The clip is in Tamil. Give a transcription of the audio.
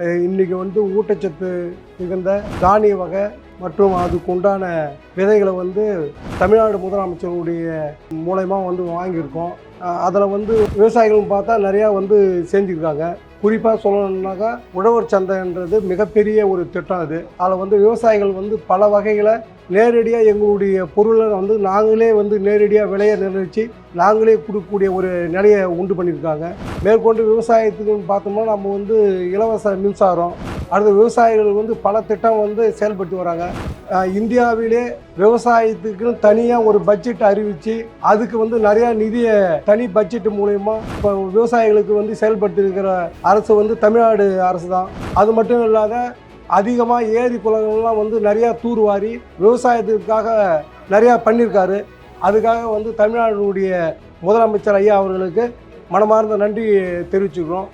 இன்றைக்கி வந்து ஊட்டச்சத்து மிகுந்த தானிய வகை மற்றும் அதுக்கு உண்டான விதைகளை வந்து தமிழ்நாடு முதலமைச்சருடைய மூலயமா வந்து வாங்கியிருக்கோம். அதில் வந்து விவசாயிகளும் பார்த்தா நிறையா வந்து செஞ்சுருக்காங்க. குறிப்பாக சொல்லணுன்னாக்கா உழவர் சந்தைன்றது மிகப்பெரிய ஒரு திட்டம் அது. அதில் வந்து விவசாயிகள் வந்து பல வகைகளை நேரடியாக எங்களுடைய பொருளை வந்து நாங்களே வந்து நேரடியாக விலையை நிர்ணயித்து நாங்களே கொடுக்கக்கூடிய ஒரு நிலையை உண்டு பண்ணியிருக்காங்க. மேற்கொண்டு விவசாயத்துக்கு பார்த்தோம்னா நம்ம வந்து இலவச மின்சாரம் அடுத்து விவசாயிகள் வந்து பல திட்டம் வந்து செயல்படுத்தி வராங்க. இந்தியாவிலே விவசாயத்துக்குன்னு தனியாக ஒரு பட்ஜெட் அறிவித்து அதுக்கு வந்து நிறையா நிதியை தனி பட்ஜெட் மூலயமா இப்போ விவசாயிகளுக்கு வந்து செயல்படுத்தி இருக்கிற அரசு வந்து தமிழ்நாடு அரசு தான் அது மட்டும் இல்லாத அதிகமாக ஏரி குளங்கள்லாம் வந்து நிறையா தூர்வாரி விவசாயத்துக்காக நிறையா பண்ணியிருக்காரு. அதுக்காக வந்து தமிழ்நாடுடைய முதலமைச்சர் ஐயா அவர்களுக்கு மனமார்ந்த நன்றி தெரிவிச்சுக்கிறோம்.